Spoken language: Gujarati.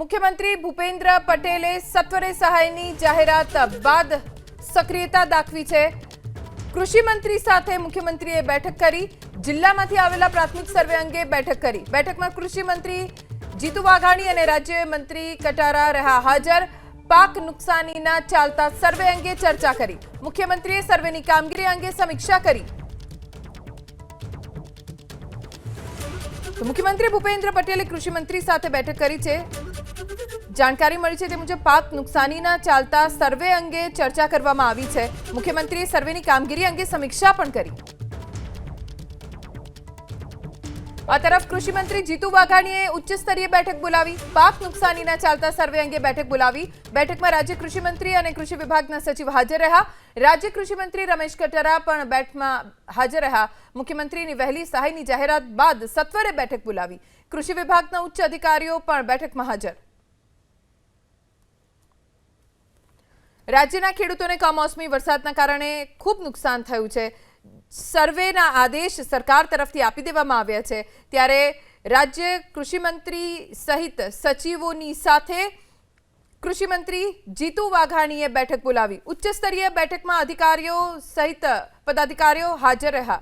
મુખ્યમંત્રી ભૂપેન્દ્ર પટેલે સત્વરે સહાયની જાહેરાત બાદ સક્રિયતા દાખવી છે. કૃષિ મંત્રી સાથે મુખ્યમંત્રીએ બેઠક કરી, જિલ્લામાંથી આવેલા પ્રાથમિક સર્વે અંગે બેઠક કરી. બેઠકમાં કૃષિ મંત્રી જીતુ વાઘાણી અને રાજ્ય મંત્રી કટારા રહ્યા હાજર. પાક નુકસાનીના ચાલતા સર્વે અંગે ચર્ચા કરી. મુખ્યમંત્રીએ સર્વેની કામગીરી અંગે સમીક્ષા કરી. મુખ્યમંત્રી ભૂપેન્દ્ર પટેલે કૃષિ મંત્રી સાથે બેઠક કરી છે. જાણકારી મળી છે તે મુજબ પાક નુકસાનીના ચાલતા સર્વે અંગે ચર્ચા કરવામાં આવી છે. મુખ્યમંત્રીએ સર્વેની કામગીરી અંગે સમીક્ષા પણ કરી. આ તરફ કૃષિ મંત્રી જીતુ વાઘાણીએ ઉચ્ચ સ્તરીય બેઠક બોલાવી, પાક નુકસાનીના ચાલતા સર્વે અંગે બેઠક બોલાવી. બેઠકમાં રાજ્ય કૃષિ મંત્રી અને કૃષિ વિભાગના સચિવ હાજર રહ્યા. રાજ્ય કૃષિ મંત્રી રમેશ કટરા પણ બેઠકમાં હાજર રહ્યા. મુખ્યમંત્રીની વહેલી સહાયની જાહેરાત બાદ સત્વરે બેઠક બોલાવી. કૃષિ વિભાગના ઉચ્ચ અધિકારીઓ પણ બેઠકમાં હાજર. રાજ્યના ખેડૂતોને કમોસમી વરસાદના કારણે ખૂબ નુકસાન થયું છે. સર્વેના આદેશ સરકાર તરફથી આપી દેવામાં આવ્યા છે. ત્યારે રાજ્ય કૃષિમંત્રી સહિત સચિવોની સાથે કૃષિમંત્રી જીતુ વાઘાણીએ બેઠક બોલાવી. ઉચ્ચ સ્તરીય બેઠકમાં અધિકારીઓ સહિત પદાધિકારીઓ હાજર રહ્યા.